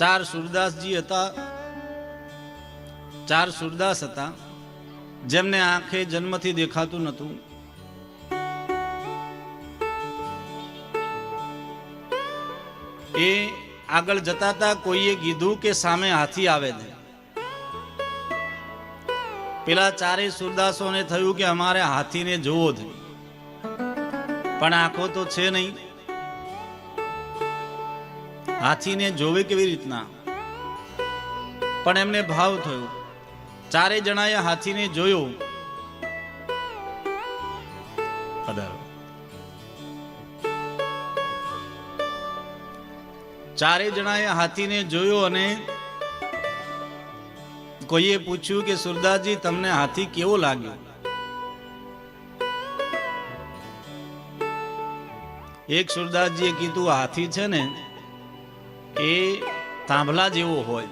ચાર સુરદાસજી હતા. ચાર સુરદાસ હતા, જેમને આંખે જન્મથી દેખાતું નહોતું. એ આગળ જતા હતા કોઈએ કીધું કે સામે હાથી આવે છે. પેલા ચારેય સુરદાસોને થયું કે અમારે હાથીને જોવો છે. પણ આંખો તો છે નહીં. હાથીને જોવે કેવી રીતના? પણ એમને ભાવ થયો. ચારે જણાએ હાથીને જોયો. ચારે જણાએ હાથીને જોયો અને કોઈએ પૂછ્યું કે સુરદાસજી તમને હાથી કેવો લાગ્યો? એક સુરદાસજીએ કીધું હાથી છે ને એ થાંભલા જેવો હોય.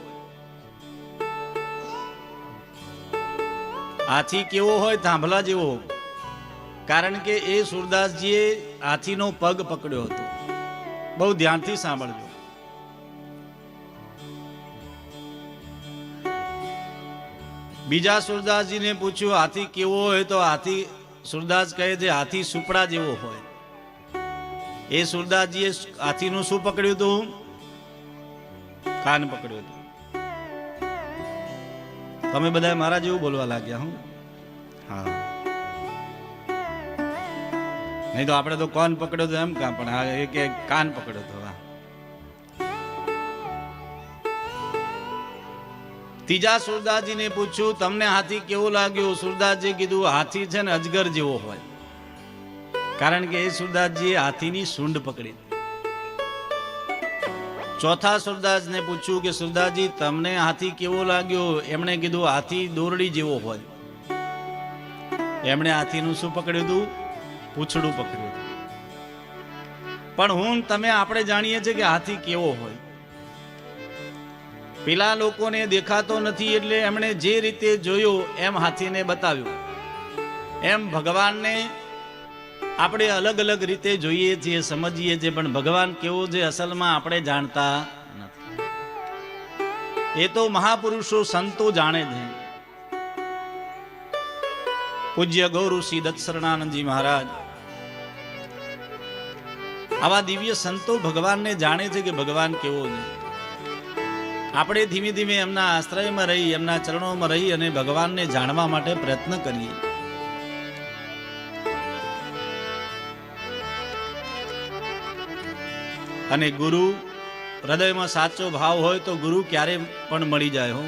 હાથી કેવો હોય થાંભલા જેવો? કારણ કે એ સુરદાસજીએ હાથીનો પગ પકડ્યો હતો. બહુ ધ્યાનથી સાંભળજો. બીજા સુરદાસજીને પૂછ્યું, હાથી કેવો હોય? તો હાથી, સુરદાસ કહે છે, હાથી સુપડા જેવો હોય. એ સુરદાસજીએ હાથીનું શું પકડ્યું હતું? કાન પકડ્યું હતું. તમે બધા મારા જેવું બોલવા લાગ્યા હું. હા. નહીં તો આપણે તો કોન પકડ્યો તો એમ કા? પણ હા એક એક કાન પકડ્યો તો, હા. ત્રીજા સુરદાસજીને પૂછ્યું, તમને હાથી કેવું લાગ્યું? સુરદાસજી કીધું, હાથી છે ને અજગર જેવો હોય. કારણ કે એ સુરદાસજીએ હાથીની સૂંઢ પકડી. ચોથા સુરદાસને પૂછ્યું કે, સુરદાસજી, તમને હાથી કેવો લાગ્યો? એમણે કીધું, હાથી દોરડી જેવો હોય. એમણે હાથીનું શું પકડ્યું હતું? પૂંછડું પકડ્યું હતું. પણ હું તમે આપણે જાણીએ છીએ કે હાથી કેવો હોય. પેલા લોકોને દેખાતો નથી એટલે એમણે જે રીતે જોયો એમ હાથીને બતાવ્યું. એમ ભગવાનને આપણે અલગ અલગ રીતે જોઈએ છીએ સમજીએ છીએ પણ ભગવાન કેવો છે અસલમાં આપણે જાણતા નથી. એ તો મહાપુરુષો સંતો જાણે છે. પૂજ્ય ગૌરવસિંહ દત્ત શરણાનંદજી મહારાજ. આવા દિવ્ય સંતો ભગવાનને જાણે છે કે ભગવાન કેવો છે. આપણે ધીમે ધીમે એમના આશ્રયમાં રહી, એમના ચરણોમાં રહી અને ભગવાનને જાણવા માટે પ્રયત્ન કરીએ. અને ગુરુ હૃદયમાં સાચો ભાવ હોય તો ગુરુ ક્યારે પણ મળી જાય હો.